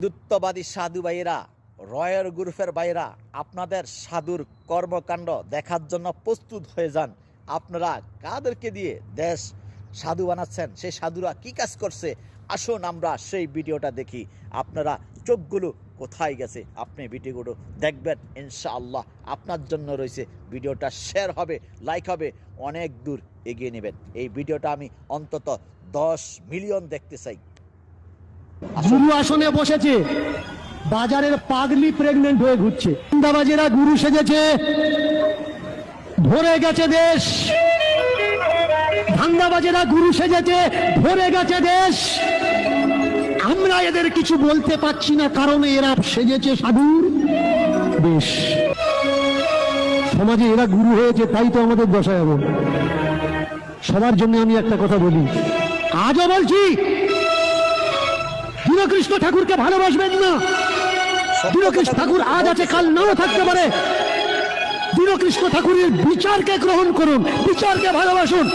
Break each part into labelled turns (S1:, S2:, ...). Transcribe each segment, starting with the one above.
S1: হিন্দুত্ববাদী সাধু ভাইয়েরা রয়ের গ্রুপের ভাইয়েরা, আপনাদের সাধুর কর্মকাণ্ড দেখার জন্য প্রস্তুত হয়ে যান। আপনারা কাদেরকে দিয়ে দেশ সাধু বানাচ্ছেন, সেই সাধুরা কি কাজ করছে? আসুন আমরা সেই ভিডিওটা দেখি। আপনারা চোখগুলো কোথায় গেছে? আপনি ভিডিওগুলো দেখবেন, ইনশাআল্লাহ। আপনার জন্য রয়েছে। ভিডিওটা শেয়ার হবে লাইক হবে, অনেক দূর এগিয়ে নেবেন। এই ভিডিওটা আমি অন্তত দশ মিলিয়ন দেখতে চাই।
S2: গুরু আসনে বসেছে। বাজারের পাগলি প্রেগনেন্ট হয়ে ঘুরছে। দাবাজেরা গুরু সেজেছে। ভরে গেছে দেশ। ধান্দাবাজেরা গুরু সেজেছে। ভরে গেছে দেশ। আমরা এদের কিছু বলতে পারছি না, কারণ এরা সেজেছে সাধুর বেশ সমাজে এরা গুরু হয়েছে, তাই তো আমাদের দশা এমন। সবার জন্য আমি একটা কথা বলি। আজও বলছি দীনকৃষ্ণ ঠাকুরকে ভালোবাসবেন না। দীনকৃষ্ণ ঠাকুর আজ আছে কাল নাও থাকতে পারে। দীনকৃষ্ণ ঠাকুরের বিচারকে গ্রহণ করুন বিচারকে ভালোবাসুন।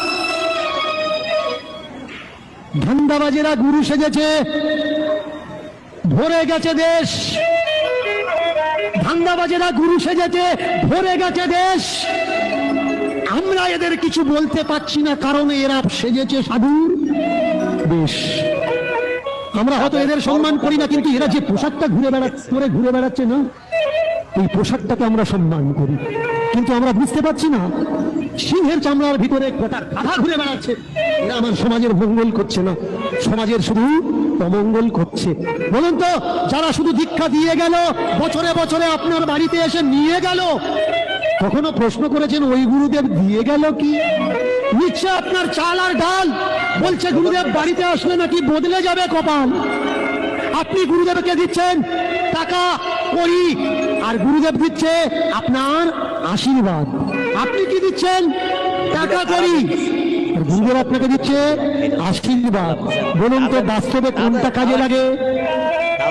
S2: ধান্দাবাজেরা গুরু সেজেছে ভরে গেছে দেশ। ধান্দাবাজেরা গুরু সেজেছে ভরে গেছে দেশ। আমরা এদের কিছু বলতে পারছি না কারণ এরা সেজেছে সাধুর বেশ আমরা হয়তো এদের সম্মান করি না, কিন্তু এরা যে পোশাকটা ঘুরে বেড়াচ্ছে ঘুরে বেড়াচ্ছে না, এই পোশাকটাকে আমরা সম্মান করি। কিন্তু আমরা বুঝতে পারছি না, সিংহের চামড়ার ভিতরে গোটা গাধা ঘুরে বেড়াচ্ছে। এরা আমার সমাজের মঙ্গল করছে না, সমাজের শুধু অমঙ্গল করছে। বলুন তো, যারা শুধু দীক্ষা দিয়ে গেল, বছরে বছরে আপনার বাড়িতে এসে নিয়ে গেল, কখনো প্রশ্ন করেছেন, ওই গুরুদেব দিয়ে গেল কি? নিচ্ছে আপনার চাল আর ডাল বলছে, গুরুদেব, বাড়িতে আসলে নাকি বদলে যাবে কপাল? আপনি গুরুদেবকে দিচ্ছেন টাকা করি আর গুরুদেব দিচ্ছে আপনার আশীর্বাদ। আপনি কি দিচ্ছেন? টাকা করি গুরুদেব আপনাকে দিচ্ছে আশীর্বাদ। বলুন তো, বাস্তবে কোনটা কাজে লাগে?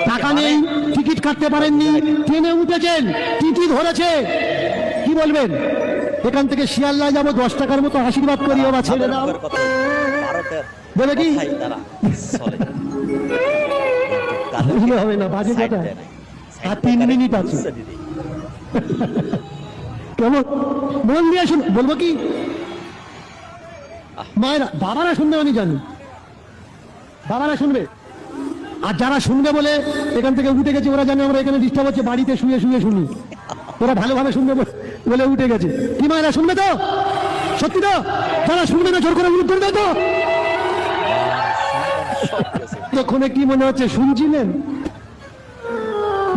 S2: টাকা নেই, টিকিট কাটতে পারেননি, ট্রেনে উঠেছেন, টিটি ধরেছে। কি বলবেন? এখান থেকে শিয়ালদা যাব, দশ টাকার মতো আশীর্বাদ করি বা
S1: কথা ভারতের
S2: বলে কি?
S1: তারা চলে। কিন্তু
S2: হবে না, বাজে কথা।
S1: দেয় নাই। Side
S2: আর তিন মিনিট আছে। কেমন? মন দিয়ে শুন বলব কি? মায়েরা বাবারা শুনবে আমি জানি। বাবারা শুনবে। আর যারা শুনবে বলে এখান থেকে উঠে গেছে ওরা জানে আমরা এখানে ডিস্টার্ব হচ্ছে বাড়িতে শুয়ে শুয়ে শুনি। ওরা ভালোভাবে শুনবে বলে- বলে উঠে গেছে। কি মায়েরা শুনবে তো? সত্যি তো? যারা শুনবে না জোর করে করবে তো। তখন কি মনে হচ্ছে শুনছিলেন?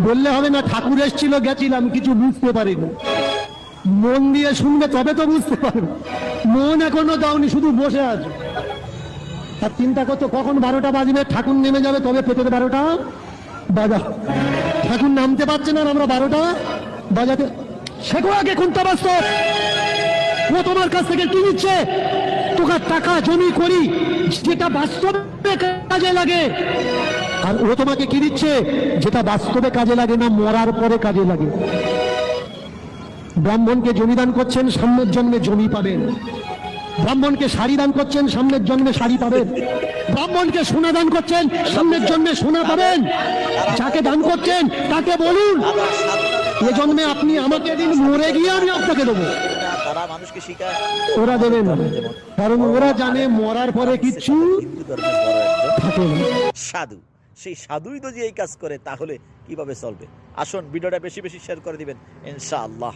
S2: বললে হবে না, ঠাকুর এসেছিল, গেছিলাম, কিছু বুঝতে পারিনি। মন দিয়ে শুনবে, তবে তো বুঝতে পারবে। মন এখনও দাওনি, শুধু বসে আছো। আর চিন্তা করতো কখন বারোটা বাজবে, ঠাকুর নেমে যাবে, তবে পেতে বারোটা বাজা। ঠাকুর নামতে পারছে না আমরা বারোটা বাজাতে শেখো আগে কোনটা বাস্তব। ও তোমার কাছ থেকে কি নিচ্ছে? তোকে টাকা জমি করি, যেটা বাস্তবে কাজে লাগে। আর ও তোমাকে কি দিচ্ছে? যেটা বাস্তবে কাজে লাগে না, মরার পরে কাজে লাগে। ব্রাহ্মণকে জমি দান করছেন, সামনের জন্মে জমি পাবেন। ব্রাহ্মণকে শাড়ি দান করছেন, সামনের জন্মে শাড়ি পাবেন। ব্রাহ্মণকে সোনা দান করছেন, সামনের জন্মে সোনা পাবেন। যাকে দান করছেন, তাকে বলুন, এ জন্মে আপনি আমাকে দিন, মরে গিয়ে আমি আপনাকে দেবো।
S1: তারা মানুষকে শিখায়।
S2: ওরা দেবে না কারণ ওরা জানে মরার পরে না।
S1: সাধু। সেই সাধুই তো যে এই কাজ করে তাহলে কীভাবে চলবে? আসুন ভিডিওটা বেশি বেশি শেয়ার করে দিবেন। ইনশাআল্লাহ।